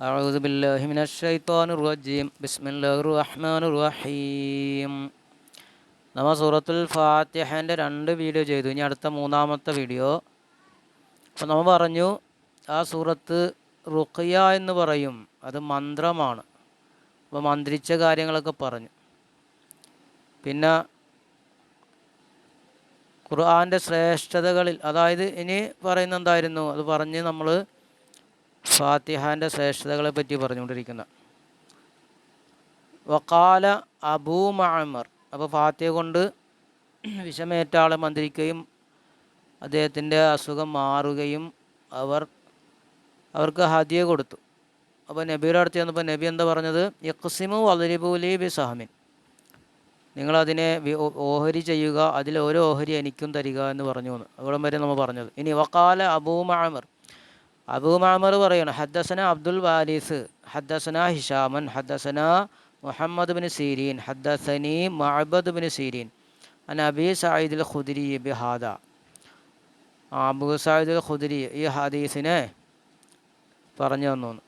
أعوذ بالله من الشيطان الرجيم بسم الله الرحمن الرحيم നമ്മൾ സൂറത്തുൽ ഫാത്തിഹേൻ്റെ രണ്ട് വീഡിയോ ചെയ്തു ഇനി അടുത്ത മൂന്നാമത്തെ വീഡിയോ അപ്പോൾ നമ്മൾ പറഞ്ഞു ആ സൂറത്ത് റുഖിയ എന്ന് പറയും അത് മന്ത്രമാണ് അപ്പോൾ മന്ത്രിച്ച കാര്യങ്ങളൊക്കെ പറഞ്ഞു പിന്നെ ഖുർആൻ്റെ ശ്രേഷ്ഠതകളിൽ അതായത് ഇനി പറയുന്ന എന്തായിരുന്നു അത് പറഞ്ഞ് നമ്മൾ ഫാത്തിഹാന്റെ ശ്രേഷ്ഠതകളെ പറ്റി പറഞ്ഞുകൊണ്ടിരിക്കുന്നത് വക്കാല അബൂ മഅമർ. അപ്പോൾ ഫാത്തിഹ കൊണ്ട് വിഷമേറ്റ ആളെ മന്ത്രിക്കുകയും അദ്ദേഹത്തിന്റെ അസുഖം മാറുകയും അവർ അവർക്ക് ഹദിയ കൊടുത്തു. അപ്പോൾ നബിയുടെ അടുത്ത് ചെന്നപ്പോൾ നബി എന്താ പറഞ്ഞത്? യക്സിമു വലരിബൂലി ബി സഹമിൻ. നിങ്ങളതിനെ ഓഹരി ചെയ്യുക അതിൽ ഓരോ ഓഹരി എനിക്കും തരിക എന്ന് പറഞ്ഞു എന്ന് അവിടം വരെ നമ്മൾ പറഞ്ഞത്. ഇനി വക്കാല അബൂ മഅമർ. അബൂ മഅമർ പറയണം ഹദ്ദസന അബ്ദുൽ വാലിസ് ഹദ്ദസന ഹിഷാമൻ ഹദ്ദസന മുഹമ്മദ് ബിൻ സീരീൻ ഹദ്ദസനി മഅബദ് ബിൻ സീരീൻ അൻ അബി സയ്യിദുൽ ഖുദരി ബിഹാദ അബൂ സയ്യിദുൽ ഖുദരി ഈ ഹദീസിനെ പറഞ്ഞു തന്നു.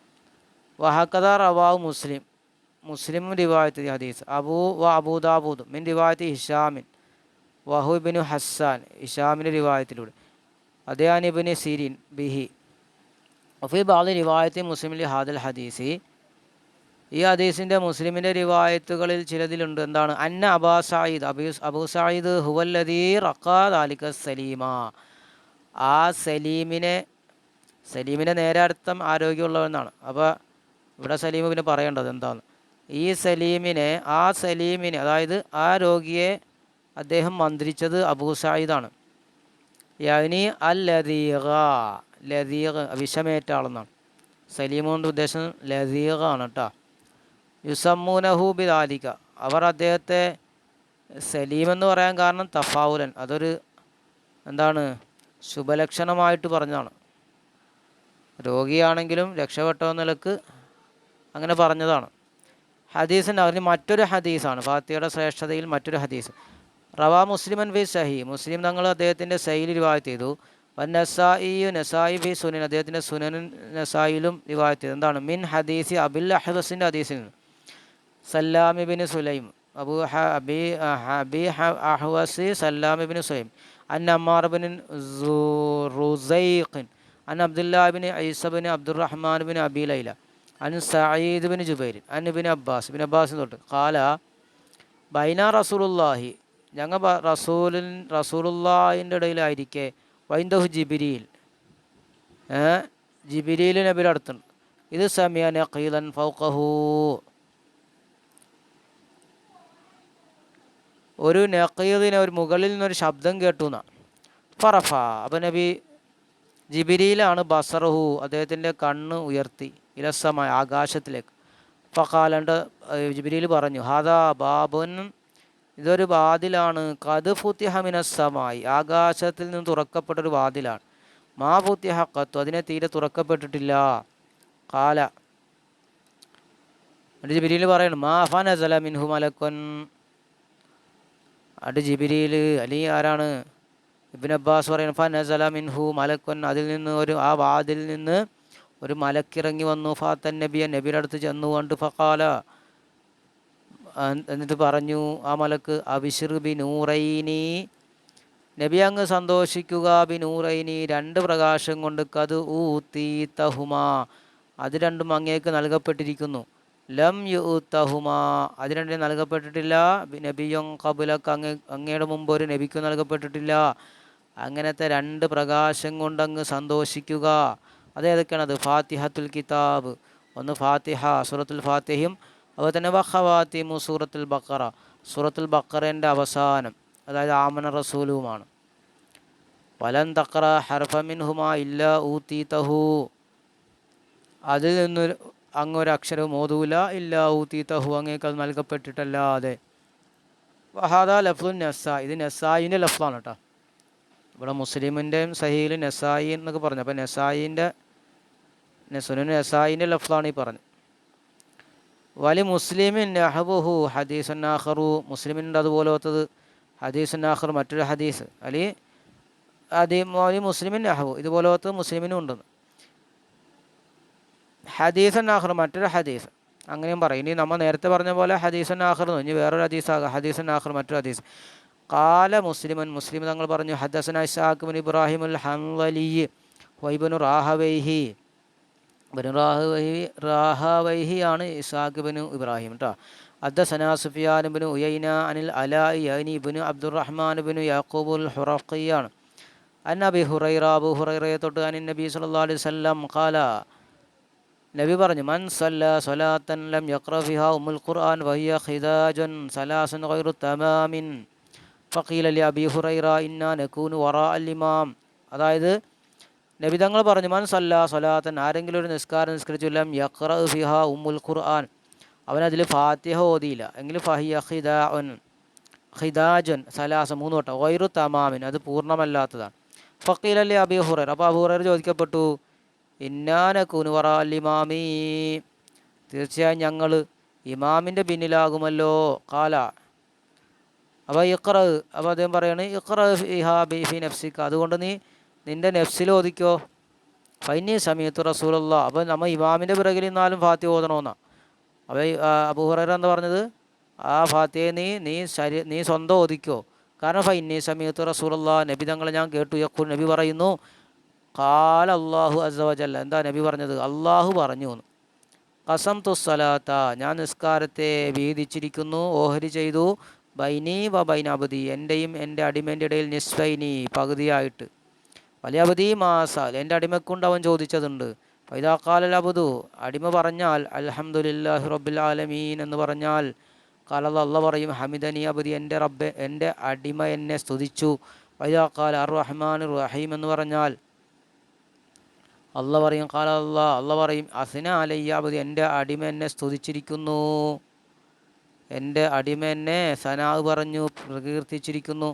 വഹക്കദ റവാവ് മുസ്ലിം മുസ്ലിം റിവായത്ത് ഈ ഹദീസ്. അബൂ വ അബൂദാബൂദ് മിൻ റിവായത്ത് ഹിഷാമിൻ വഹുബിനു ഹസ്സാൻ ഹിഷാമിന്റെ റിവായത്തിലൂടെ. അദ്ദേഹം ഇബിന് സിരീൻ ബിഹി. വഫി റിവായത്തി മുസ്ലിം മുസ്ലിമിൽ ഹാദൽ ഹദീസി. ഈ ഹദീസിന്റെ മുസ്ലിമിന്റെ റിവായത്തുകളിൽ ചിലതിലുണ്ട്. എന്താണ്? അന്ന അബാ സായിദ്. അബൂ അബൂ സായിദ് ഹുവല്ലദീ റക്കാദ് അലിക സലീമ. ആ സലീമിനെ സലീമിന്റെ നേരെ അർത്ഥം ആരോഗ്യമുള്ളവെന്നാണ് അപ്പോൾ ഇവിടെ സലീം പിന്നെ പറയേണ്ടത് എന്താണ് ഈ സലീമിനെ ആ സലീമിനെ അതായത് ആ രോഗിയെ അദ്ദേഹം മന്ത്രിച്ചത് അബൂ സായിദാണ്. യനി അൽ ലദീഗ വിഷമേറ്റ ആളെന്നാണ് സലീമോന്റെ ഉദ്ദേശം ലതീഖാണ് കേട്ടോ യുസമ്മൂനഹു ബിദാലിക. അവർ അദ്ദേഹത്തെ സലീം എന്ന് പറയാൻ കാരണം തഫാവുലൻ. അതൊരു എന്താണ് ശുഭലക്ഷണമായിട്ട് പറഞ്ഞതാണ്. രോഗിയാണെങ്കിലും രക്ഷപ്പെട്ട നിലയ്ക്ക് അങ്ങനെ പറഞ്ഞതാണ്. ഹദീസിന്റെ അതിന് മറ്റൊരു ഹദീസാണ്. ഫാത്തിയുടെ ശ്രേഷ്ഠതയിൽ മറ്റൊരു ഹദീസ്. റവാ മുസ്ലിമൻ ബി സഹി. മുസ്ലിം തങ്ങൾ അദ്ദേഹത്തിന്റെ ശൈലി റിവായത്ത് ചെയ്തു. വൻ നസായി ബി സുനൻ. അദ്ദേഹത്തിന്റെ സുനൻ നസായിലും റിവായത്ത് എന്താണ്? മിൻ ഹദീസി അബിൽ അഹദസിന്റെ ഹദീസിൽ നിന്ന്. സല്ലാമിബിന് സുലൈം. അബു അബി ഹബി അഹ്വസി സല്ലാമിബിന് സുലൈം. അൻ അമ്മാർബിൻ റുസൈഖിൻ. അൻ അബ്ദുല്ലാബിൻ ഐസബിൻ അബ്ദുറഹ്മാൻ ബിൻ അബി ലൈല. അൻ സയ്യിദ് ബിൻ ജുബൈർ. അൻ ബിൻ അബ്ബാസ്. ബിൻ അബ്ബാസ് തൊട്ട്. കാല ബൈന റസൂലുല്ലാഹി ഞങ്ങൾ റസൂലിൻ റസൂലുല്ലാഹിന്റെ ഇടയിലായിരിക്കെ വൈന്ദഹു ജിബിരിയിൽ. ജിബിരിയിൽ നബിയുടെ അടുത്തുണ്ട്. ഇത് സമയ നഖീലൻ ഫൗഖഹു. ഒരു നഖീദിനെ ഒരു മുകളിൽ നിന്നൊരു ശബ്ദം കേട്ടു എന്നാ. ഫറഫ. അപ്പം നബി ജിബിരിയിലാണ് ബസറഹു അദ്ദേഹത്തിന്റെ കണ്ണ് ഉയർത്തി ഇലസമായ ആകാശത്തിലേക്ക്. ഫക്കാലണ്ട് ജിബിരിയിൽ പറഞ്ഞു ഹാദാ ബാബുൻ ഇതൊരു വാതിലാണ്. കത് ഫുത്തിഹമിനസമായി ആകാശത്തിൽ നിന്ന് തുറക്കപ്പെട്ടൊരു വാതിലാണ്. മാ ഫുത്തിഹ കത്തു അതിനെ തീരെ തുറക്കപ്പെട്ടിട്ടില്ല. കാല എന്നിട്ട് ജിബിരിയിൽ പറയണം മാ ഫനസല മിൻഹു മലക്കൻ. അട് ജിബിരിയിൽ അലി ആരാണ്? ഇബിൻ അബ്ബാസ് പറയുന്നു ഫനസല മിൻഹു മലക്കൻ. അതിൽ നിന്ന് ഒരു ആ വാതിൽ നിന്ന് ഒരു മലക്കിറങ്ങി വന്നു. ഫാത്തൻ നബിയ നബിയുടെ അടുത്ത് ചെന്നുകൊണ്ട് ഫക്കാല എന്നിട്ട് പറഞ്ഞു ആ മലക്ക് അബിഷിർ ബി നൂറൈനി. നബി അങ്ങ് സന്തോഷിക്കുക ബി നൂറൈനി. രണ്ട് പ്രകാശം കൊണ്ട് കത് ഊത്തി തഹുമാ. അത് രണ്ടും അങ്ങേക്ക് നൽകപ്പെട്ടിരിക്കുന്നു. ലം യു തഹുമാ. അത് രണ്ടും നൽകപ്പെട്ടിട്ടില്ല. നബിയും കബുലക്ക് അങ്ങ് അങ്ങയുടെ മുമ്പ് ഒരു നബിക്കും നൽകപ്പെട്ടിട്ടില്ല. അങ്ങനത്തെ രണ്ട് പ്രകാശം കൊണ്ടങ്ങ് സന്തോഷിക്കുക. അതേതൊക്കെയാണത് ഫാത്തിഹത്തുൽ കിതാബ്. ഒന്ന് ഫാത്തിഹ സൂറത്തുൽ ഫാത്തിഹയും അതുപോലെ തന്നെ വഖവാത്തിമു സൂറത്തുൽ ബക്കറ സൂറത്തുൽ ബക്കറേന്റെ അവസാനം അതായത് ആമന റസൂലുമാണ്. വലൻ തക്ര ഹർഫമിൻഹുമ ഇല്ല ഊത്തീതഹു അതിൽ നിന്നൊരു അങ്ങൊരു അക്ഷരവും ഓതൂല ഇല്ല ഊത്തീതഹു അങ്ങേക്ക് അത് നൽകപ്പെട്ടിട്ടല്ലാതെ. വഹാദ ലഫ്ലുൻ നസ ഇത് നസായിന്റെ ലഫ്ലാണ് കേട്ടോ. ഇവിടെ മുസ്ലിമിന്റെയും സഹീൽ നസായി എന്നൊക്കെ പറഞ്ഞു. അപ്പോൾ നസായിന്റെ സുനു നസായിന്റെ ലഫ്ലാണ് ഈ പറഞ്ഞത്. വലി മുസ്ലിമിൻ നഹബുഹു ഹദീസുന്നാഹറു മുസ്ലിമിന്റെ അതുപോലത്തത് ഹദീസുന്നാഹർ മറ്റൊരു ഹദീസ്. അലി അതി വലി മുസ്ലിമിൻ നഹബു ഇതുപോലത്തെ മുസ്ലിമിനും ഉണ്ടെന്ന് ഹദീസ് ആഖർ മറ്റൊരു ഹദീസ്. അങ്ങനെയും പറയും. ഇനി നമ്മൾ നേരത്തെ പറഞ്ഞ പോലെ ഹദീസ് ആഖർ എന്ന് ഇനി വേറൊരു ഹദീസാകാം ഹദീസ് ആഖർ മറ്റൊരു ഹദീസ്. കാല മുസ്ലിമൻ മുസ്ലിം തങ്ങൾ പറഞ്ഞു ഹദസന ഇസാഖ് ഇബ്രാഹിം അൽ ഹംവലി വൈബനു റാഹവൈഹി ബനു റാഹവൈഹി റാഹവൈഹി ആണ് ഇസാഖ് ബിനു ഇബ്രാഹിം കേട്ടോ ഹദ്ദസന സുഫിയാൻ ബിനു ഉയൈന അനിൽ അലായി യനി ബിനു അബ്ദുറഹ്മാൻ ബിനു യാക്കൂബുൽ ഹുറഖിയാണ് അൻ അബി ഹുറൈറ അബു ഹുറൈറയെ തൊട്ട് അനിൻ നബി സല്ലല്ലാഹു അലൈഹി വസല്ലം ഖാല നബി പറഞ്ഞു മൻ സല്ല സ്വലാത്തൻ ലം യഖ്റ ഫിഹാ ഉമ്മുൽ ഖുർആൻ വഹിയ ഖിദാജുൻ സലാസുൻ ഗൈറു തമാമിൻ. ഫഖീല ലി അബി ഹുറൈറ ഇന്നാ നകൂനു വറാ അൽ ഇമാം. അതായത് നബി തങ്ങൾ പറഞ്ഞു മൻ സല്ല സ്വലാത്തൻ ആരെങ്കിലും ഒരു നിസ്കാരം നിസ്കരിച്ചില്ലം യഖ്റ ഫിഹാ ഉമ്മുൽ ഖുർആൻ. അവനതിൽ ഫാത്തിഹ ഓതിയില്ല. എങ്കിൽ ഫഹിയ ഖിദാഉൻ ഖിദാജൻ സലാസ മൂന്ന് വട്ടം. വൈറു തമാമിൻ അത് പൂർണമല്ലാത്തതാണ്. ഫക്കീൽ അല്ലേ അബി ഹുറർ അപ്പോൾ അബു ഹുറർ ചോദിക്കപ്പെട്ടു ഇന്നാന കുനുവറ ഇമാമി. തീർച്ചയായും ഞങ്ങൾ ഇമാമിന്റെ പിന്നിലാകുമല്ലോ. കാല അപ്പോൾ ഇഖ്റ അപ്പോൾ അദ്ദേഹം പറയാണ് ഇഖ്റ ഫിഹാ ബി ഫി നഫ്സിക്ക അതുകൊണ്ട് നീ നിന്റെ നെഫ്സിൽ ഓദിക്കോ ഫൈനി സമയത്ത് റസൂലുള്ള അപ്പോൾ നമ്മൾ ഇമാമിന്റെ പിറകിൽ നിന്നാലും ഫാത്തി ഓതണമെന്നാണ് അപ്പോൾ അബുഹുറ എന്താ പറഞ്ഞത്? ആ ഫാത്തിയെ നീ നീ ശരി നീ സ്വന്തം ഓദിക്കോ കാരണം ഫൈനി സമയത്ത് റസൂലുള്ള നബി തങ്ങളെ ഞാൻ കേട്ടു. യക്കു നബി പറയുന്നു കാല അള്ളാഹു അസവജല്ല എന്താ നബി പറഞ്ഞത്? അള്ളാഹു പറഞ്ഞു എന്ന്. കസം തുസ്സലാത്ത ഞാൻ നിസ്കാരത്തെ വീതിച്ചിരിക്കുന്നു ഓഹരി ചെയ്തു. ബൈനി വ ബൈനാബുദി എന്റെയും എന്റെ അടിമേന്റെ ഇടയിൽ നിസ്ബൈനി പകുതിയായിട്ട്. വലിയ അവധി മാസാൽ എന്റെ അടിമക്കൊണ്ട് അവൻ ചോദിച്ചതുണ്ട്. പൈതാക്കാലൽ അബുദു. അടിമ പറഞ്ഞാൽ അൽഹംദുലില്ലാഹി റബ്ബുൽ ആലമീൻ എന്ന് പറഞ്ഞാൽ കാലത് അല്ല പറയും ഹമിദനി അബുദി എന്റെ റബ്ബ് എന്റെ അടിമ എന്നെ സ്തുതിച്ചു. പൈതാക്കാൽ അർ റഹ്മാൻ റഹീം എന്ന് പറഞ്ഞാൽ അല്ല പറയും കാല അല്ല അല്ല പറയും അസിന അലയ്യ അബുദി എന്റെ അടിമ എന്നെ സ്തുതിച്ചിരിക്കുന്നു. എന്റെ അടിമ എന്നെ സനാഹ് പറഞ്ഞു പ്രകീർത്തിച്ചിരിക്കുന്നു.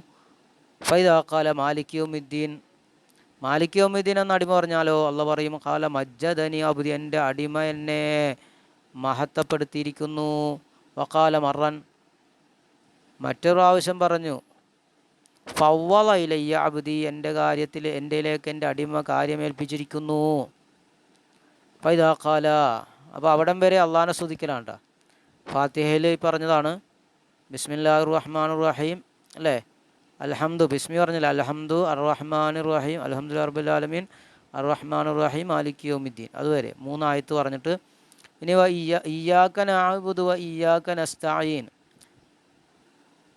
ഫൈദാക്കാല മാലിക്യോമിദ്ദീൻ മാലിക്യോമിദ്ദീൻ എന്ന അടിമ പറഞ്ഞാലോ? അല്ല പറയും കാല മജ്ജദനി അബുദി എന്റെ അടിമ എന്നെ മഹത്വപ്പെടുത്തിയിരിക്കുന്നു. വക്കാല മറൻ. മറ്റൊരു പ്രാവശ്യം പറഞ്ഞു ഫവ്വള ഇലയ്യ അബുദി എന്റെ കാര്യത്തിൽ എന്റെയിലേക്ക് എന്റെ അടിമ കാര്യമേൽപ്പിച്ചിരിക്കുന്നു. ഫൈദാക്കാല അപ്പോൾ അവിടം വരെ അള്ളാഹാനെ സ്തുതിക്കലാണ് ഫാത്തിഹയിൽ പറഞ്ഞതാണ് ബിസ്മില്ലാ റഹ്മാൻ റഹീം. അല്ലേ? അൽഹംദു ബിസ്മി പറഞ്ഞില്ല. അൽഹംദു അർ റഹീം അൽഹംദുലില്ലാഹി റബ്ബിൽ ആലമീൻ അർ റഹ്മാൻ റഹീം മാലിക് യൗമിദ്ദീൻ. അതുവരെ മൂന്നായത്ത് പറഞ്ഞിട്ട് ഇനി വ നഅബുദു വ ഇയ്യാക്ക അസ്തായീൻ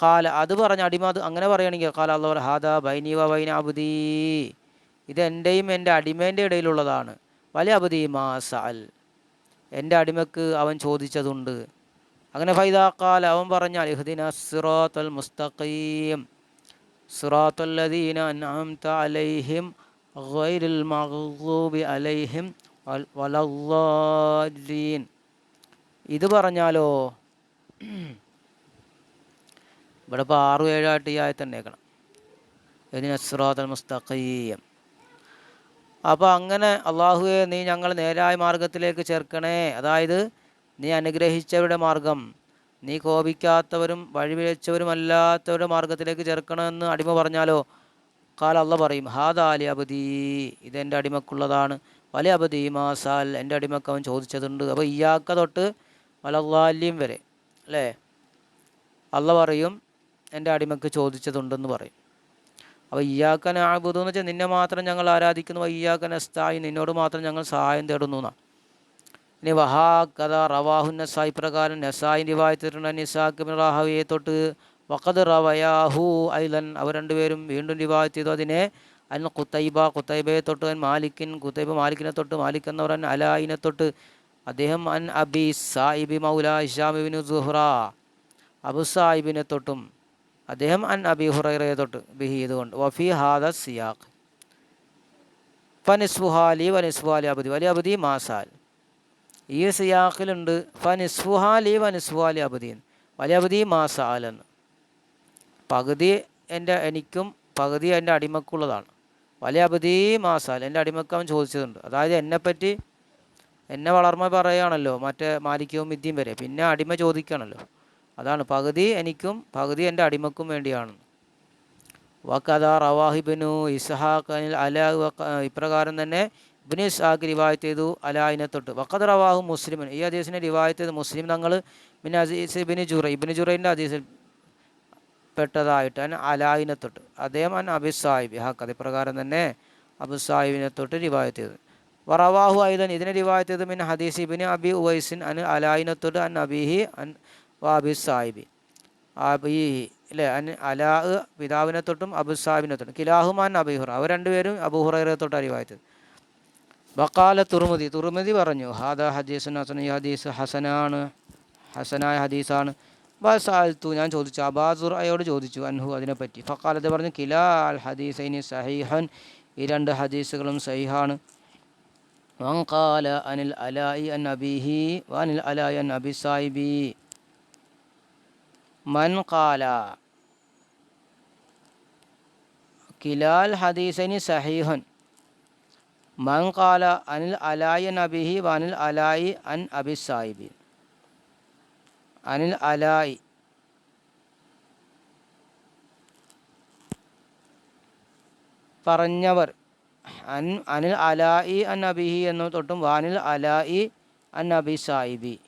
കാല അത് പറഞ്ഞ അടിമ അത് അങ്ങനെ പറയുകയാണെങ്കിൽ കാല അള്ളാഹു ഹാദ ബൈനി വ ബൈന അബുദീ. ഇത് എന്റെയും എന്റെ അടിമേന്റെ ഇടയിലുള്ളതാണ്. വലിയ അബുദി മാസൽ എന്റെ അടിമക്ക് അവൻ ചോദിച്ചതുണ്ട്. അങ്ങനെ ഫൈദാ ഫൈദാക്കാൽ അവൻ പറഞ്ഞാൽ ഇഹ്ദിന സിറാത്തൽ മുസ്തഖീം. സിറാത്തല്ലദീന അൻഅംത അലൈഹിം ഗൈരിൽ മഗ്ദൂബി അലൈഹിം വലദ്ദാലീൻ ഇത് പറഞ്ഞാലോ? ഇവിടെ ഇപ്പോൾ ആറു ഏഴായിട്ട് ഈ ആയത്ത് തന്നേക്കണം. ഇതിന് സിറാത്തൽ മുസ്തഖീം. അപ്പോൾ അങ്ങനെ അള്ളാഹുവെ നീ ഞങ്ങൾ നേരായ മാർഗത്തിലേക്ക് ചേർക്കണേ. അതായത് നീ അനുഗ്രഹിച്ചവരുടെ മാർഗം നീ കോപിക്കാത്തവരും വഴിവിഴച്ചവരുമല്ലാത്തവരുടെ മാർഗത്തിലേക്ക് ചേർക്കണമെന്ന് അടിമ പറഞ്ഞാലോ? കാല പറയും ഹാദാലി അബദി. ഇതെന്റെ അടിമക്കുള്ളതാണ്. വല അബദി മാസാൽ എന്റെ അടിമക്ക് അവൻ ചോദിച്ചതുണ്ട്. അപ്പോൾ ഇയാക്ക തൊട്ട് വലല്ലാല്യം വരെ അല്ലേ? അള്ള പറയും എന്റെ അടിമക്ക് ചോദിച്ചതുണ്ടെന്ന് പറയും. അപ്പോൾ ഇയ്യാക്കൻ ആബുദു എന്ന് വെച്ചാൽ നിന്നെ മാത്രം ഞങ്ങൾ ആരാധിക്കുന്നു. ഇയ്യാക്കൻ അസ്തായി നിന്നോട് മാത്രം ഞങ്ങൾ സഹായം തേടുന്നു എന്നാണ് ഇനി വഹാ കഥ റവാഹു നസായി പ്രകാരം നസായി റിവായത്തിട്ടുണ്ട് നിസാഖ് ബിൻ റാഹവിയെ തൊട്ട് വഖദ് റവയാഹു ഐലൻ അവർ രണ്ടുപേരും വീണ്ടും റിവായത്ത് ചെയ്തു. അതിനെ അൻ കുത്തൈബ കുത്തൈബയെ തൊട്ട് അൻ മാലിക്കിൻ കുത്തൈബ മാലിക്കിനെ തൊട്ട് മാലിക് എന്നവർ അൻ അലായിനെ തൊട്ട് അദ്ദേഹം അൻ അബി സായിബി മൗല ഇഷാമിബിൻ സുഹ്റ അബു സായിബിനെ തൊട്ടും അദ്ദേഹം അൻ അബി ഹുറൈറയെ തൊട്ട് ബിഹി ഇതുകൊണ്ട് വഫി ഹാദ സിയാഖ്. ഫനിസ്ഫുഹാലി വനിസ്ഫുഹാലി അബുദി. വലിയ അബുദി മാസാൽ. ഈ സിയാഖിലുണ്ട്. ഫനിസ്ഫുഹാലി വനിസ്ഫുഹാലി അബദീൻ. വലിയ അബദി മാസാലെന്ന് പകുതി എന്റെ എനിക്കും പകുതി എന്റെ അടിമക്കുള്ളതാണ്. വലിയ അബദി മാസാൽ എന്റെ അടിമക്ക് അവൻ ചോദിച്ചതുണ്ട്. അതായത് എന്നെപ്പറ്റി എന്നെ വളർമ്മ പറയുകയാണല്ലോ. മറ്റേ മാലിക്കവും വിദ്യയും വരെ. പിന്നെ അടിമ ചോദിക്കുകയാണല്ലോ. അതാണ് പകുതി എനിക്കും പകുതി എന്റെ അടിമക്കും വേണ്ടിയാണ്. വക്കഥ റവാഹിബിനു ഇസ്ഹാഖ് അനിൽ അല ഇപ്രകാരം തന്നെ ഇബിന് ഇസ്ഹാഖ് റിവായത്ത് ചെയ്തു അലായിനെ തൊട്ട്. വഖദ് റവാഹു മുസ്ലിമിൻ ഈ ഹദീസിനെ റിവായത്ത് ചെയ്ത് മുസ്ലിം തങ്ങൾ പിന്നെ അസീസ് ഇബിന് ജുറ ഇബിന് ജുറൈന്റെ ഹദീസിൽ പെട്ടതായിട്ട് അൻ അലായിനെ തൊട്ട്. അദ്ദേഹം അൻ അബി സാഹിബ്. ഹാക്ക് അതേപ്രകാരം തന്നെ അബു സാഹിബിനെ തൊട്ട് റിവായത്ത് ചെയ്തു വറവാഹു ഐദൻ. ഇതിനെ റിവായത്ത് ചെയ്ത് മിൻ ഹദീസ് ഇബിന് അബി ഉവൈസിൻ അൻ അലായിനെ തൊട്ട് അൻ അബിഹി അൻ വാബി സാഹിബി. അബിഹി അല്ലേ അൻ അലാ പിതാവിനെ തൊട്ടും അബു സാഹിബിനെ തൊട്ടും. കിലാഹുമാൻ അബിഹുറ അവർ രണ്ടുപേരും അബുഹുറയെ തൊട്ട് റിവായത്ത് ബക്കാല തുറുമതി തുറുമതി പറഞ്ഞു ഹാദ ഹദീസുൻ ഹസൻ ഈ ഹദീസ് ഹസനാണ് ഹസനായ ഹദീസാണ്. ബസാൽത്തു ഞാൻ ചോദിച്ചു അബാസുർ അയോട് ചോദിച്ചു അൻഹു അതിനെപ്പറ്റി? ഫക്കാലത്ത് പറഞ്ഞു കിലാ അൽ ഹദീസൈനി സഹീഹൻ. ഈ രണ്ട് ഹദീസുകളും സഹിഹാണ്. വങ്കാല അനിൽ അലായി അൻ അബിഹി വനിൽ അലായി അൻ അബി സാഹിബി. മൻ കാല കിലാൽ ഹദീസൈനി സഹീഹൻ. മൻ കാല അനിൽ അലായി നബിഹി വനിൽ അലായി അൻ അബി സാഹിബി. അനിൽ അലായി. പറഞ്ഞവർ അൻ അനിൽ അലായി അൻ അബിഹി എന്ന് തൊട്ടും വാനിൽ അലായി അൻ അബി സാഹിബി.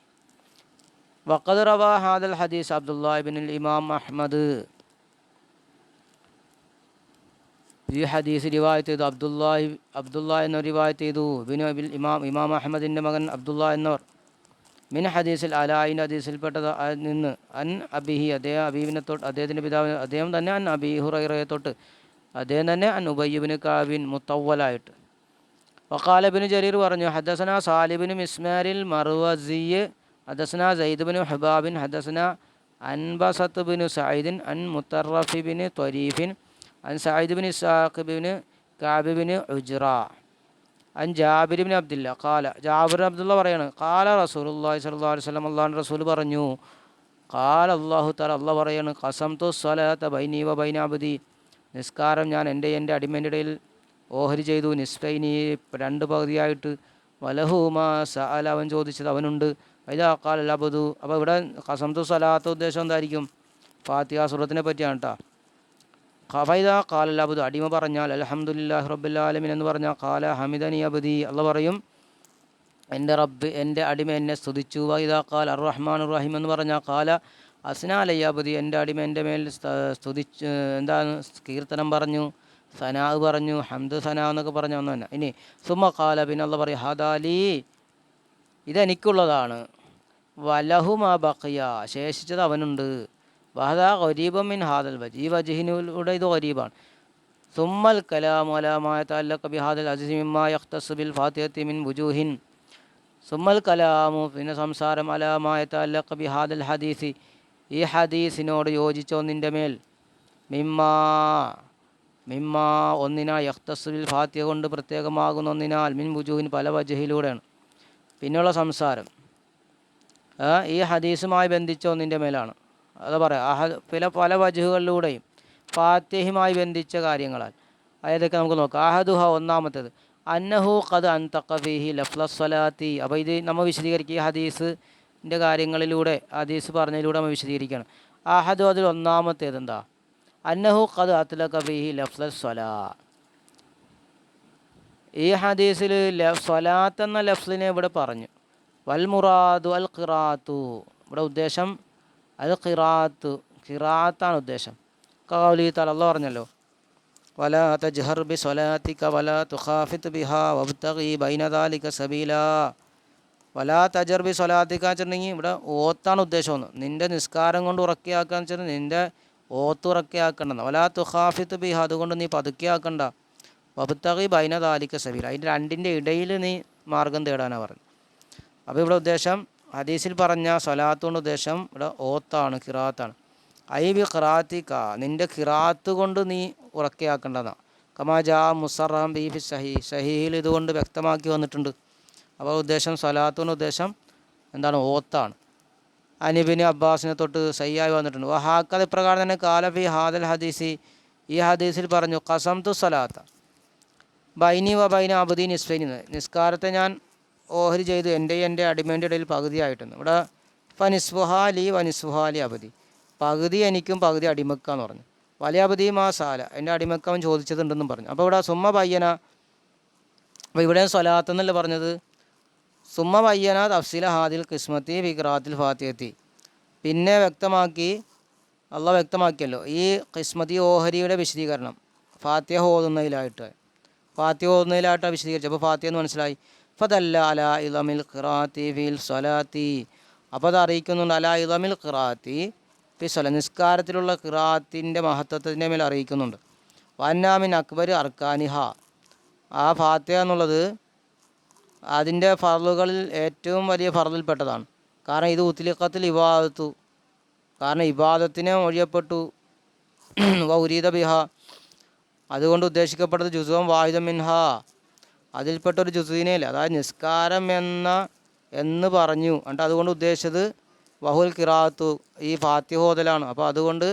വക്കത് റവ ഹാദൽ ഹദീസ് അബ്ദുല്ലാഹിബിൻ ഇമാം അഹ്മദ്. ഈ ഹദീസ് റിവായത്ത് ചെയ്തു. അബ്ദുല്ലാഹി അബ്ദുല്ല എന്ന റിവായത്ത് ചെയ്തു. ബിൻ ബിൽ ഇമാം ഇമാം അഹമ്മദിന്റെ മകൻ അബ്ദുല്ല എന്നവർ. മിൻ ഹദീസിൽ അലായിൻ ഹദീസിൽപ്പെട്ടത് നിന്ന് അൻ അബിഹി അദ്ദേഹം അബീബിനെ തൊട്ട് അദ്ദേഹത്തിന്റെ പിതാവ് അദ്ദേഹം തന്നെ അൻ അബി ഹുറൈറയെ തൊട്ട് അദ്ദേഹം തന്നെ അൻ ഉബയ്യബിന് കാബിൻ മുത്തവലായിട്ട് വക്കാലബിന് ജരീർ പറഞ്ഞു ഹദസന സാലിബിന് മിസ്മാരിൽ മറുവസിയ് ഹദസന സയ്യിദ്ബിന് ഹബാബിൻ ഹദസന അൻബസത്ത് ബിന് സയ്യിദിൻ അൻ മുത്തറഫിബിന് ത്വരീഫിൻ അൻ സയ്യിദ് ബിൻ ഇസാഖ് ബിന് കാബിബിന് ഉജ്റ അൻ ജാബിർ ബിൻ അബ്ദുല്ല കാല ജാബിർ അബ്ദുള്ള പറയാണ്. കാല റസൂലുള്ളാഹി സ്വല്ലല്ലാഹു അലൈഹി വസല്ലം അള്ളാഹു റസൂൽ പറഞ്ഞു. കാല അള്ളാഹു തല അള്ള പറയാണ്. കസം തു സ്വലത്ത ബൈനി വ ബൈന അബ്ദി. നിസ്കാരം ഞാൻ എന്റെ എന്റെ അടിമന്റെ ഇടയിൽ ഓഹരി ചെയ്തു. നിസ്ഫൈനി രണ്ട് പകുതിയായിട്ട്. വലഹൂമാ സഅല. അവൻ ചോദിച്ചത് അവനുണ്ട്. വൈദാ അബദു. അപ്പോൾ ഇവിടെ കസം തു സ്വലാത്ത ഉദ്ദേശം എന്തായിരിക്കും? ഫാത്തിഹ സുറത്തിനെ പറ്റിയാണ് കേട്ടോ ഖഫൈദ കാല അബുദ് അടിമ പറഞ്ഞാൽ അലഹമുല്ലാഹി റബ്ബുല്ലാലമിൻ എന്ന് പറഞ്ഞാൽ കാല ഹമിദനി അബുദി അല്ല പറയും എന്റെ റബ്ബ് എന്റെ അടിമ എന്നെ സ്തുതിച്ചു. വൈദ കാൽ അർ റഹ്മാൻ റഹീം എന്ന് പറഞ്ഞാൽ കാല അസ്നാലയ്യാബുദി എന്റെ അടിമ എന്റെ മേൽ സ്ത- സ്തുതിച്ച് എന്താണ് കീർത്തനം പറഞ്ഞു സനാ പറഞ്ഞു ഹംദ് സനാ എന്നൊക്കെ പറഞ്ഞു ഒന്നു തന്നെ ഇനി സുമ കാല പിന്നെ അല്ല പറയും ഹദാലി ഇതെനിക്കുള്ളതാണ്. വലഹുമാ ബഖിയ ശേഷിച്ചത് അവനുണ്ട്. വഹദ ഖരീബം മിൻ ഹാദൽ വജ് ഈ വജിഹിനൂടെ ഇത് ഖരീബാണ് സുമ്മൽ കലാമലാമായ തല്ലക്ക ബിഹാദൽ അസീസ് മിമ്മ യഖ്തസ് ബിൽ ഫാത്തിഹത്തി മിൻ വുജൂഹിൻ. സുമ്മൽ കലാമു പിന്നെ സംസാരം അലാമായ തല്ലക്ക ബിഹാദൽ ഹദീസി. ഈ ഹദീസിനോട് യോജിച്ച ഒന്നിന്റെ മേൽ? മിമ്മാ മിമ്മാ ഒന്നിനാൽ യഖ്തസുബിൽ ഫാത്തിഹ കൊണ്ട് പ്രത്യേകമാകുന്ന ഒന്നിനാൽ മിൻ വുജൂഹിൻ പല വജഹിലൂടെയാണ്. പിന്നെയുള്ള സംസാരം. ഈ ഹദീസുമായി ബന്ധിച്ചോ ഒന്നിന്റെ മേലാണ്? അത് പറയാം അഹ പല പല വജുഹുകളിലൂടെയും ഫാത്തിഹുമായി ബന്ധിച്ച കാര്യങ്ങളാൽ. അതൊക്കെ നമുക്ക് നോക്കാം. അഹദുഹ ഒന്നാമത്തേത്. അന്നഹു ഖദ് അൻതഖഫിഹി ലഫ്ലസ്വലാത്തി അപ്പോൾ ഇത് നമ്മൾ വിശദീകരിക്കുക ഈ ഹദീസിന്റെ കാര്യങ്ങളിലൂടെ ഹദീസ് പറഞ്ഞതിലൂടെ നമ്മൾ വിശദീകരിക്കണം അഹദു അതിൽ ഒന്നാമത്തേത് എന്താ? അന്നഹു ഖദ് അത്ലഖഫിഹി ലഫ്ലസ്വലാ ഈ ഹദീസിൽ സ്വലാത്ത് എന്ന ലഫ്ലിനെ ഇവിടെ പറഞ്ഞു. വൽ മുറാദു അൽ ഖിറാത്തു. ഇവിടെ ഉദ്ദേശം അൽ ഖിറാത്ത് ഖിറാത്താണ് ഉദ്ദേശം. കൗലി തല അല്ല പറഞ്ഞല്ലോ വല തജ്ഹർ ബി സ്വലാത്തിക വല തുഖാഫിത് ബിഹ വബ്തഗി ബൈന ദാലിക സബീല. വല തജർ ബി സ്വലാത്തിക വെച്ചിട്ടുണ്ടെങ്കിൽ ഇവിടെ ഓത്താണ് ഉദ്ദേശം ഒന്ന്. നിന്റെ നിസ്കാരം കൊണ്ട് ഉറക്കിയാക്കുക വെച്ചാൽ നിന്റെ ഓത്ത് ഉറക്കിയാക്കണ്ടെന്ന്. വലാ തുഖാഫിത്ത് ബിഹ അതുകൊണ്ട് നീ പതുക്കെ ആക്കണ്ട. വബ്തഗി ബൈന ദാലിക സബീല. അതിന്റെ രണ്ടിന്റെ ഇടയിൽ നീ മാർഗം തേടാനാണ് പറഞ്ഞത്. അപ്പോൾ ഇവിടെ ഉദ്ദേശം ഹദീസിൽ പറഞ്ഞ സ്വലാത്തുകൊണ്ട് ഉദ്ദേശം ഇവിടെ ഓത്താണ് കിറാത്താണ്. ഐ ബി ഖിറാത്തിക്ക നിന്റെ ഖിറാത്ത് കൊണ്ട് നീ ഉറക്കയാക്കേണ്ടതാണ്. കമാജാ മുസറാം ഫി സഹി സഹീൽ ഇതുകൊണ്ട് വ്യക്തമാക്കി വന്നിട്ടുണ്ട്. അപ്പോൾ ഉദ്ദേശം സ്വലാത്തുകൊണ്ട് ഉദ്ദേശം എന്താണ്? ഓത്താണ്. അനിബിന് അബ്ബാസിനെ തൊട്ട് സയ്യായി വന്നിട്ടുണ്ട്. വഹാക്കത് ഇപ്രകാരം തന്നെ കാലഫി ഹാദൽ ഹദീസി. ഈ ഹദീസിൽ പറഞ്ഞു കസം തു സ്വലാത്ത. ബൈനി വ ബൈന അബുദീൻ നിസ്ഫൈനി നിസ്കാരത്തെ ഞാൻ ഓഹരി ചെയ്തു എന്റെ എന്റെ അടിമേന്റെ ഇടയിൽ പകുതിയായിട്ടെന്ന് ഇവിടെ ഫനിസ്ഫുഹാലി വനിസ്ഫുഹാലി അബദി. പകുതി എനിക്കും പകുതി അടിമക്കാന്ന് പറഞ്ഞു. വലിയ അബദി മാ സാല. എന്റെ അടിമക്കവൻ ചോദിച്ചതുണ്ടെന്നും പറഞ്ഞു. അപ്പോൾ ഇവിടെ സുമ്മ പയ്യന. അപ്പോൾ ഇവിടെ സ്വലാത്ത് എന്നല്ല പറഞ്ഞത്? സുമ്മ പയ്യന തഫ്സീല ഹാദിൽ കിസ്മത്തി ഫിഖറാത്തിൽ ഫാത്തിയത്തി പിന്നെ വ്യക്തമാക്കി അള്ള വ്യക്തമാക്കിയല്ലോ ഈ കിസ്മത്തി ഓഹരിയുടെ വിശദീകരണം. ഫാത്തിയ ഓതുന്നതിലായിട്ട്. ഫാത്തിയ ഓതുന്നതിലായിട്ടാണ് വിശദീകരിച്ചത്. അപ്പോൾ ഫാത്തിയ എന്ന് മനസ്സിലായി. ഫതല്ല ഖിറാത്തി ഫിൽ സ്വലാത്തി. അപ്പോൾ അത് അറിയിക്കുന്നുണ്ട് അല ഇളമിൽ ഖിറാത്തി ഫി സ്വല നിസ്കാരത്തിലുള്ള ഖിറാത്തിന്റെ മഹത്വത്തിന്റെ മേൽ അറിയിക്കുന്നുണ്ട്. വന്നാമിൻ അക്ബർ അർക്കാനിഹ. ആ ഫാത്തിഹ എന്നുള്ളത് അതിന്റെ ഫറലുകളിൽ ഏറ്റവും വലിയ ഫറലിൽപ്പെട്ടതാണ് കാരണം ഇത് ഉത്തിലിക്കത്തിൽ ഇബാദത്തു. കാരണം ഇബാദത്തിനെ ഒഴിയപ്പെട്ടു വൗരീത ബിഹ. അതുകൊണ്ട് ഉദ്ദേശിക്കപ്പെട്ടത് ജുസുവം വായുധ മിൻഹ. അതിൽപ്പെട്ട ഒരു ജുസീനയിൽ അതായത് നിസ്കാരം എന്ന എന്ന് പറഞ്ഞു. എന്നിട്ട് അതുകൊണ്ട് ഉദ്ദേശിച്ചത് വഹുൽ കിറാത്തു ഈ ഫാത്തിഹ ഓതലാണ്. അപ്പോൾ അതുകൊണ്ട്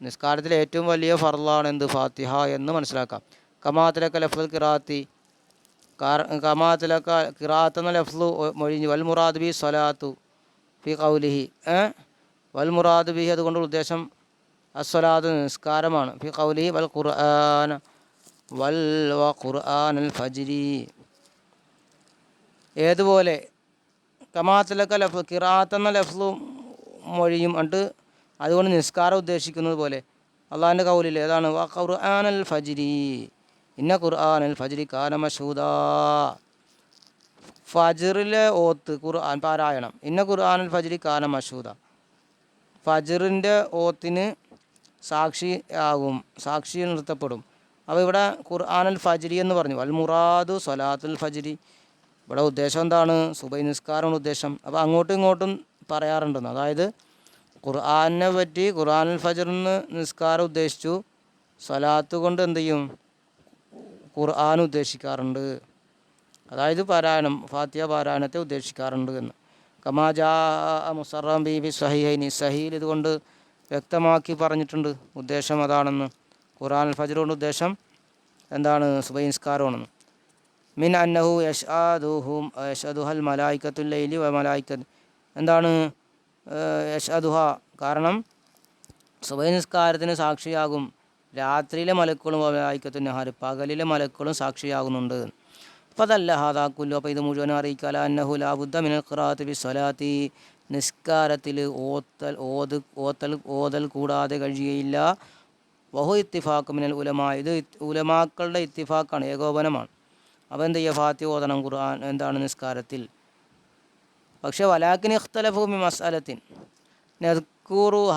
നിസ്കാരത്തിലെ ഏറ്റവും വലിയ ഫറലാണ് എന്ത്? ഫാത്തിഹ എന്ന് മനസ്സിലാക്കാം. കമാത്തിലക്ക ലഫ്ലുൽ കിറാത്തി കമാത്തിലക്ക കിറാത്ത് എന്ന ലഫ്ലു മൊഴിഞ്ഞു വൽ മുറാദ് ബി സ്വലാത്തു ഫി കൗലിഹി വൽ മുറാദ് ബി അതുകൊണ്ട് ഉദ്ദേശം അസ്വലാത്ത് നിസ്കാരമാണ്. ഫി കൗലിഹി വൽ ഖുർആൻ വൽ ഖുർആൻ അൽ ഫജ്രി. ഏതുപോലെ കമാത്തിലൊക്കെ ലഫ് കിറാത്ത് എന്ന ലഫ്സും മൊഴിയും ഉണ്ട്. അതുകൊണ്ട് നിസ്കാരം ഉദ്ദേശിക്കുന്നത് പോലെ. അള്ളാഹിന്റെ കൗലിൽ ഏതാണ്? വ ഖുർആൻ അൽ ഫജ്രി. ഇന്ന ഖുർആൻ അൽ ഫജ്രി കാന മഷൂദ. ഫജറിലെ ഓത്ത് ഖുർആൻ പാരായണം. ഇന്ന ഖുർആൻ അൽ ഫജ്രി കാന മഷൂദ. ഫജറിന്റെ ഓത്തിന് സാക്ഷി ആകും സാക്ഷി നിർത്തപ്പെടും. അപ്പോൾ ഇവിടെ ഖുർആൻ അൽ ഫജ്രി എന്ന് പറഞ്ഞു. അൽ മുറാദു സ്വലാത്തുൽ ഫജ്രി. ഇവിടെ ഉദ്ദേശം എന്താണ്? സുബൈ നിസ്കാരമാണ് ഉദ്ദേശം. അപ്പോൾ അങ്ങോട്ടും ഇങ്ങോട്ടും പറയാറുണ്ടെന്ന്. അതായത് ഖുർആനെ പറ്റി ഖുർആനുൽ ഫജറിന് നിസ്കാരം ഉദ്ദേശിച്ചു. സ്വലാത്ത് കൊണ്ട് എന്ത് ചെയ്യും? ഖുർആൻ ഉദ്ദേശിക്കാറുണ്ട്. അതായത് പാരായണം ഫാത്തിയ പാരായണത്തെ ഉദ്ദേശിക്കാറുണ്ട് എന്ന്. കമാജാ മുസറാം ബി സഹിഹൈനി സഹീൽ ഇതുകൊണ്ട് വ്യക്തമാക്കി പറഞ്ഞിട്ടുണ്ട്. ഉദ്ദേശം അതാണെന്ന്. ഖുർആൻ ഫജർ ഉദ്ദേശം എന്താണ്? സുബൈ മിൻ അന്നഹു യഷ്ആദുഹും യഷ്അദുഹൽ മലായിക്കത്തുല്ലൈലി വ മലായിക്കത്ത്. എന്താണ്? യഷ്അദുഹ കാരണം സുബൈ നിസ്കാരത്തിന് സാക്ഷിയാകും രാത്രിയിലെ മലക്കുകളും മലായിക്കത്തു നഹാർ പകലിലെ മലക്കുകളും സാക്ഷിയാകുന്നുണ്ട്. അപ്പോൾ അതല്ല ഹാദാക്കുല്ലു അപ്പോൾ ഇത് മുഴുവൻ അറിയിക്കാല അന്നഹു ലാബുദ്ധ മിനൽ ഖിറാത്ത് ബി സ്വലാത്തി. നിസ്കാരത്തിൽ ഓത്തൽ ഓത് ഓത്തൽ ഓതൽ കൂടാതെ കഴിയുകയില്ല. വഹു ഇത്തിഫാക്ക് മിനൽ ഉലമ. ഇത് ഉലമാക്കളുടെ ഇത്തിഫാക്കാണ് ഏകോപനമാണ്. അപ്പോൾ എന്ത് ചെയ്യുക ഫാത്തി ഓതണം ഖുർആൻ എന്താണ് നിസ്കാരത്തിൽ? പക്ഷെ വലാക്കിന് ഇഖ്തലഫു മസാലത്തിൻ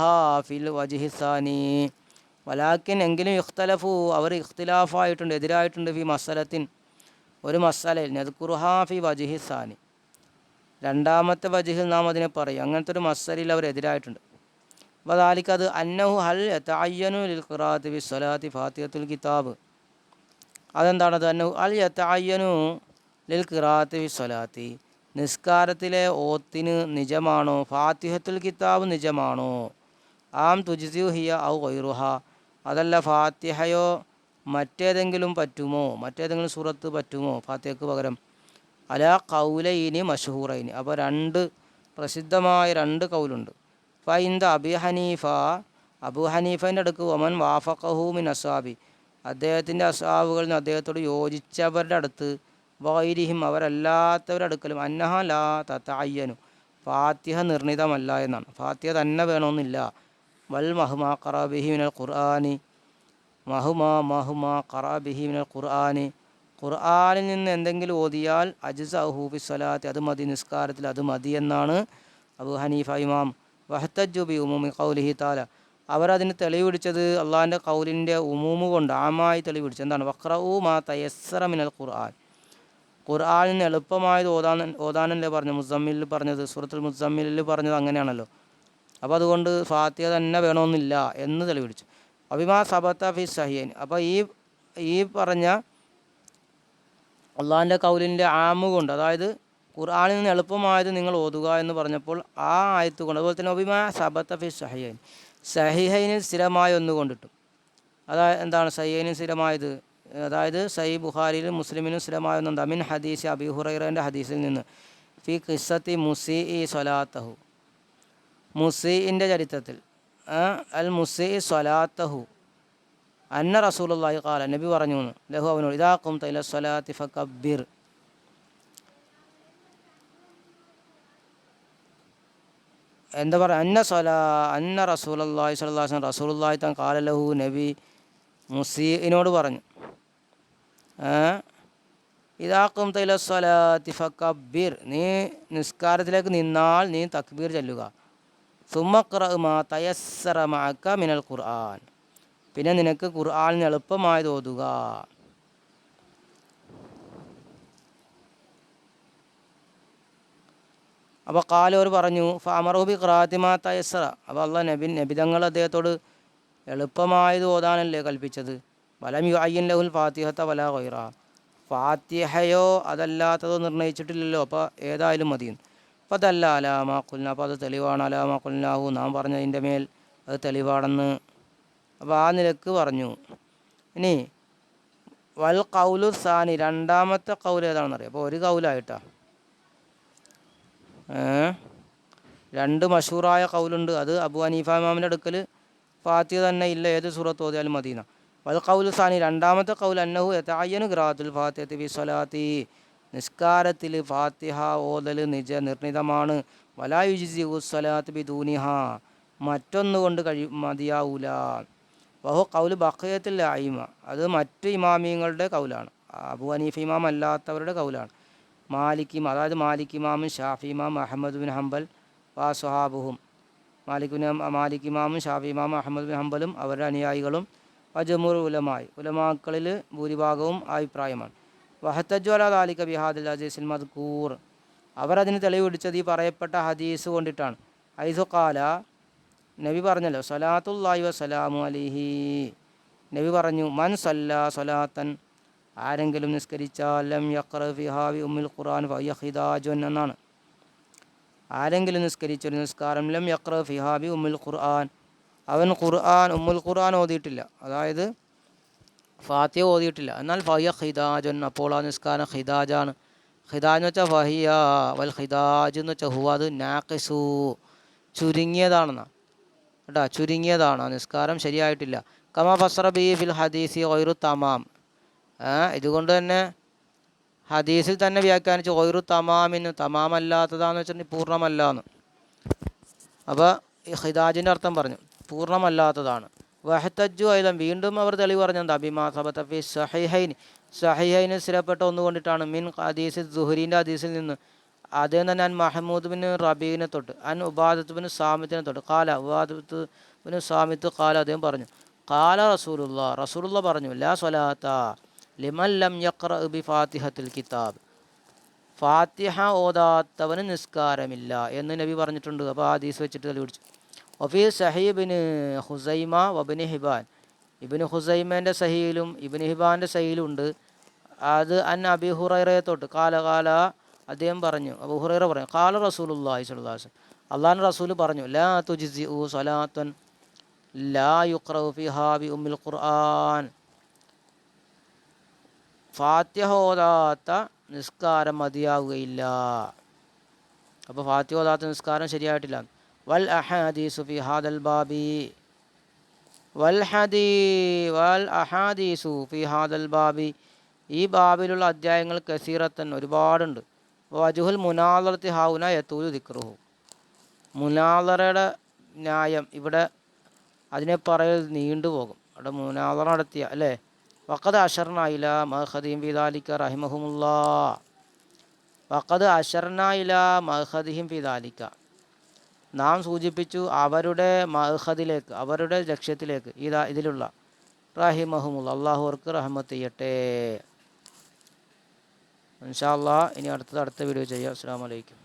ഹാഫിൽ വജിഹിസാനി വലാക്കിൻ എങ്കിലും ഇഖ്തലഫു അവർ ഇഖ്തിലാഫായിട്ടുണ്ട് എതിരായിട്ടുണ്ട് ഫി മസലത്തിൻ ഒരു മസാലയിൽ നദ്കുറു ഹാഫി വജിഹിസാനി രണ്ടാമത്തെ വജിഹിൽ നാം അതിനെ പറയും. അങ്ങനത്തെ ഒരു മസലയിൽ അവർ എതിരായിട്ടുണ്ട്. അത് അന്നഹു ഹൽ യതഅയ്യനു ലിൽ ഖിറാഅത്തി ബി സ്വലാത്തി ഫാത്തിഹത്തുൽ കിതാബ്. അതെന്താണത് അന്നഹു അൽ യതഅയ്യനു ലിൽ ഖിറാഅത്തി ബി സ്വലാത്തി. നിസ്കാരത്തിലെ ഓത്തിന് നിജമാണോ? ഫാത്തിഹത്തുൽ കിതാബ് നിജമാണോ? ആം തുജിസിയു ഹിയ ഔ ഗൈറുഹ. അതല്ല ഫാത്തിഹയോ മറ്റേതെങ്കിലും പറ്റുമോ? മറ്റേതെങ്കിലും സൂറത്ത് പറ്റുമോ? ഫാത്തിഹക്ക് പകരം. അല കൗലൈനി മഷഹൂറൈനി. അപ്പോൾ രണ്ട് പ്രസിദ്ധമായ രണ്ട് കൗലുണ്ട്. ഫൈന്ദ അബി ഹനീഫ അബു ഹനീഫന്റെ അടുക്ക് ഒമൻ വാഫഖഹു അസാബി അദ്ദേഹത്തിന്റെ അസാബുകളിൽ നിന്ന് അദ്ദേഹത്തോട് യോജിച്ചവരുടെ അടുത്ത് വൈരിഹിം അവരല്ലാത്തവരുടെ അടുക്കലും അന്നഹ ലാ തത്തയ്യനു ഫാത്തിഹ നിർണിതമല്ല എന്നാണ്. ഫാത്തിഹ തന്നെ വേണമെന്നില്ല. വൽ മഹുമാ ഖറാബിഹി മിനൽ ഖുർആാനി. മഹുമാ മഹുമാ ഖറാബിഹി മിനൽ ഖുർആാനി. ഖുർആാനിൽ നിന്ന് എന്തെങ്കിലും ഓതിയാൽ അജിസ ഹൂഫി സ്വലാത്ത് അത് മതി നിസ്കാരത്തിൽ അത് മതി എന്നാണ് അബു ഹനീഫ ഇമാം വഹത്തജുബി ഉമൂമി കൗലിഹി താല. അവരതിന് തെളിവ് പിടിച്ചത് അള്ളാഹിന്റെ കൗലിന്റെ ഉമൂമ് കൊണ്ട് ആമായി തെളിവ് പിടിച്ചത് എന്താണ്? വക്രഊ മാ തയസ്സറ മിനൽ ഖുർആൻ. ഖുർആാനിന് എളുപ്പമായത് ഓതാൻ ഓതാനല്ലേ പറഞ്ഞു? മുസമ്മിലിൽ പറഞ്ഞത് സൂറത്തുൽ മുസമ്മിലിൽ പറഞ്ഞത് അങ്ങനെയാണല്ലോ. അപ്പോൾ അതുകൊണ്ട് ഫാത്തിയ തന്നെ വേണമെന്നില്ല എന്ന് തെളിവ് പിടിച്ചു അഭിമാ സബത്ത ഫി സഹിയൻ അപ്പോൾ ഈ ഈ പറഞ്ഞ അള്ളാഹിന്റെ കൗലിന്റെ ആമ് കൊണ്ട് അതായത് ഖുർആാനിൽ നിന്ന് എളുപ്പമായത് നിങ്ങൾ ഓതുക എന്ന് പറഞ്ഞപ്പോൾ ആ ആയത്ത് കൊണ്ട് അതുപോലെ തന്നെ ഒബിമാ സബത്ത ഫി സഹിഹൈൻ. സഹിഹൈന് സ്ഥിരമായ ഒന്ന് കൊണ്ടിട്ടു. അതായത് എന്താണ് സയ്യൈന് സ്ഥിരമായത്? അതായത് സഹി ബുഖാരിയിലും മുസ്ലിമിനും സ്ഥിരമായ ഒന്നും അമിൻ ഹദീസ് അബി ഹുറൈറന്റെ ഹദീസിൽ നിന്ന്. ഫി ഖിസ്സത്തി മുസി ഇ സ്വലാത്തഹു. മുസീന്റെ ചരിത്രത്തിൽ അൽ മുസി സ്വലാത്തഹു. അന്ന റസൂലുള്ളാഹി ഖാല നബി പറഞ്ഞു ലഹു അവനോട് ഇതാക്കും തൈല സ്വലാത്തി ഫക്കബിർ എന്താ പറയുക അന്ന സ്വല അന്ന റസൂലല്ലാഹി സ്വലാഹു റസൂലുള്ളാഹി താൻ കാലലഹു നബി മുസീനോട് പറഞ്ഞു ഇതാക്കും തൈല സ്വലാത്തി ഫക്കബീർ നീ നിസ്കാരത്തിലേക്ക് നിന്നാൽ നീ തക്ബീർ ചെല്ലുക. സുമക്രമാ തയസ്സറമാക്ക മിനൽ ഖുർആൻ. പിന്നെ നിനക്ക് ഖുർആൻ എളുപ്പമായി തോതുക അപ്പോൾ കാലോർ പറഞ്ഞു ഫാമറൂബി ഖ്രാത്തിമാ തയസ്സറ. അപ്പോൾ അല്ല നബി നബിതങ്ങൾ അദ്ദേഹത്തോട് എളുപ്പമായത് ഓതാനല്ലേ കൽപ്പിച്ചത്? വലം യു അയ്യൻ ലഹുൽ ഫാത്തിഹത്ത വല കൊയ്റ ഫാത്തിഹയോ അതല്ലാത്തതോ നിർണയിച്ചിട്ടില്ലല്ലോ അപ്പോൾ ഏതായാലും മതിയും അപ്പോൾ അതല്ല അലാമാ കുൽന അപ്പോൾ അത് തെളിവാണ്. അലാമാ കുൽനാഹു നാം പറഞ്ഞതിന്റെ മേൽ അത് തെളിവാണെന്ന് അപ്പോൾ ആ നിലയ്ക്ക് പറഞ്ഞു. ഇനി വൽ കൗലു സാനി രണ്ടാമത്തെ കൗൽ ഏതാണെന്നറിയാം? അപ്പോൾ ഒരു കൗലായിട്ടാണ് രണ്ട് മഷൂറായ കൗലുണ്ട് അത് അബു ഹനീഫ ഇമാമിന്റെ അടുക്കൽ ഫാത്തിയ തന്നെ ഇല്ല ഏത് സൂറത്ത് ഓതിയാലും മദീന അത് കൗലു സാനി രണ്ടാമത്തെ കൗൽ അന്നഹു എത്തായ്യനു ഗ്രാത്തുൽ ഫാത്തിഹത്തി ബി സ്വലാത്തി. നിസ്കാരത്തിൽ ഫാത്തിഹ ഓതൽ നിജ നിർണിതമാണ് വലായുജി ഉസ്വലാത്ത് ബി ദൂനിഹ മറ്റൊന്നുകൊണ്ട് കഴി മതിയാവൂല. ബഹു കൗൽ ആയിമ അത് മറ്റ് ഇമാമിയങ്ങളുടെ കൗലാണ് അബു ഹനീഫ് ഇമാം അല്ലാത്തവരുടെ കൗലാണ് മാലിക് അതായത് മാലിക് ഇമാമും ഷാഫി ഇമാം അഹമ്മദ് ബിൻ ഹംബൽ വാ സുഹാബുഹും മാലിക് ബിൻ മാലിക് ഇമാമും ഷാഫി ഇമാം അഹമ്മദ് ബിൻ ഹംബലും അവരുടെ അനുയായികളും അജമുർ ഉലമായി. ഉലമാക്കളിൽ ഭൂരിഭാഗവും അഭിപ്രായമാണ്. വഹത്തജ്വല താലിക്ക ബിഹാദിൽ അജീസിൽ മദ്കൂർ. അവർ അതിന് തെളിവ് പിടിച്ചത് ഈ പറയപ്പെട്ട ഹദീസ് കൊണ്ടിട്ടാണ്. ഐസു കാല നബി പറഞ്ഞല്ലോ സലാത്തുല്ലാഹി വസലാമു അലിഹി. നബി പറഞ്ഞു മൻ സല്ല സലാത്തൻ ആരെങ്കിലും നിസ്കരിച്ചാൽ ലം യഖ്റ ഫിഹാവി ഉമ്മുൽ ഖുർആൻ ഫയഹിദാജുൻ എന്നാണ്. ആരെങ്കിലും നിസ്കരിച്ചൊരു നിസ്കാരം ലം യക്ര ഫിഹാബി ഉമ്മുൽ ഖുർആൻ അവൻ ഖുർആൻ ഉമ്മുൽ ഖുർആൻ ഓതിയിട്ടില്ല. അതായത് ഫാത്തിയ ഓതിയിട്ടില്ല. എന്നാൽ ഫയ്യ ഖിദാജുൻ അപ്പോൾ ആ നിസ്കാരം ഖിദാജാണ്. ഖിദാജ് എന്ന് വെച്ചാൽ ഫഹിയ വൽ ഖിദാജ് എന്ന് വെച്ചാൽ ഹുവ അത് നാക്കിസു ചുരുങ്ങിയതാണെന്നാണ് കേട്ടോ ചുരുങ്ങിയതാണ്. നിസ്കാരം ശരിയായിട്ടില്ല. കമ ഫസ്റബി ഫിൽ ഹദീസി ഒയറു തമാം. ഇതുകൊണ്ട് തന്നെ ഹദീസിൽ തന്നെ വ്യാഖ്യാനിച്ച് ഒയറു തമാമിന് തമാമല്ലാത്തതാന്ന് വെച്ചിട്ടുണ്ടെങ്കിൽ പൂർണമല്ല എന്ന് അപ്പോൾ ഹിദാജിന്റെ അർത്ഥം പറഞ്ഞു പൂർണമല്ലാത്തതാണ്. വഹത്തജു ഐതം വീണ്ടും അവർ തെളിവ് പറഞ്ഞത് അബിമാ സബത്തഫി സഹിഹൈൻ സഹിഹൈന് സ്ഥിരപ്പെട്ട ഒന്നുകൊണ്ടിട്ടാണ് മിൻ ഹദീസിൽ സുഹരീന്റെ ഹദീസിൽ നിന്ന്. അദ്ദേഹം തന്നെ അൻ മഹമ്മൂദ് ബിൻ റബീനെ തൊട്ട് അൻ ഉബാദത്ത് ബിൻ സാമിത്തിനെ തൊട്ട്. കാല ഉബാദത്ത് ബിൻ സാമിത്ത് കാല അദ്ദേഹം പറഞ്ഞു. കാല റസൂലുള്ള റസൂലുള്ള പറഞ്ഞു ലാ സ്വലാത്ത ലിമൻ ലം യഖ്റ ബി ഫാത്തിഹത്തിൽ കിതാബ്. ഫാത്തിഹ ഓതാത്തവന് നിസ്കാരമില്ല എന്ന് നബി പറഞ്ഞിട്ടുണ്ട്. അപ്പോൾ ആ ഹദീസ് വെച്ചിട്ട് തെളിവിടിച്ചു ഒഫീ സഹീബിന് ഹുസൈമ വബിന് ഹിബാൻ. ഇബിന് ഹുസൈമേന്റെ സഹീലും ഇബിന് ഹിബാന്റെ സഹീലും ഉണ്ട്. അത് അൻ അബി ഹുറൈറയെ തൊട്ട് കാല അദ്ദേഹം പറഞ്ഞു. അബു ഹുറൈറ പറഞ്ഞു കാല റസൂലുല്ലാഹി സ്വല്ലാസ് അള്ളാൻ റസൂൽ പറഞ്ഞു ലാ തുജിസി ഉ സലാത്തൻ ലാ യുക്രൗ ഫിഹാ ബി ഉമ്മിൽ ഖുർആൻ. ഫാത്തിഹ ഓതാത്ത നിസ്കാരം മതിയാവുകയില്ല. അപ്പോൾ ഫാത്തിഹ ഓതാത്ത നിസ്കാരം ശരിയായിട്ടില്ല. വൽ അഹാദീസു ഫി ഹാദൽ ബാബി. വൽ ഹദീ വൽ അഹാദീസു ഫി ഹാദൽ ബാബി. ഈ ബാബിലുള്ള അധ്യായങ്ങൾ കസീറത്തൻ ഒരുപാടുണ്ട്. വജുഹുൽ മുനാദർത്തി ഹാവുന യത്തൂലു ദിക്റുഹു. മുനാദറയുടെ ന്യായം ഇവിടെ അതിനെ പറയൽ നീണ്ടുപോകും. അവിടെ മുനാദറ നടത്തിയ അല്ലേ? വക്കത് അഷർനായില മഹദീം ഫിദാലിക്ക റഹിമഹുമുള്ള വക്കത് അഷർനായില മഹദീം ഫിദാലിക്ക നാം സൂചിപ്പിച്ചു അവരുടെ മഹദിലേക്ക് അവരുടെ ലക്ഷ്യത്തിലേക്ക് ഇതാ ഇതിലുള്ള റഹിമഹുമുള്ള അള്ളാഹു അവർക്ക് റഹ്മത്ത് ചെയ്യട്ടെ. ഇൻഷാ അള്ളാഹ് ഇനി അടുത്തത് അടുത്ത വീഡിയോ ചെയ്യാം. അസ്സാം വലൈക്കും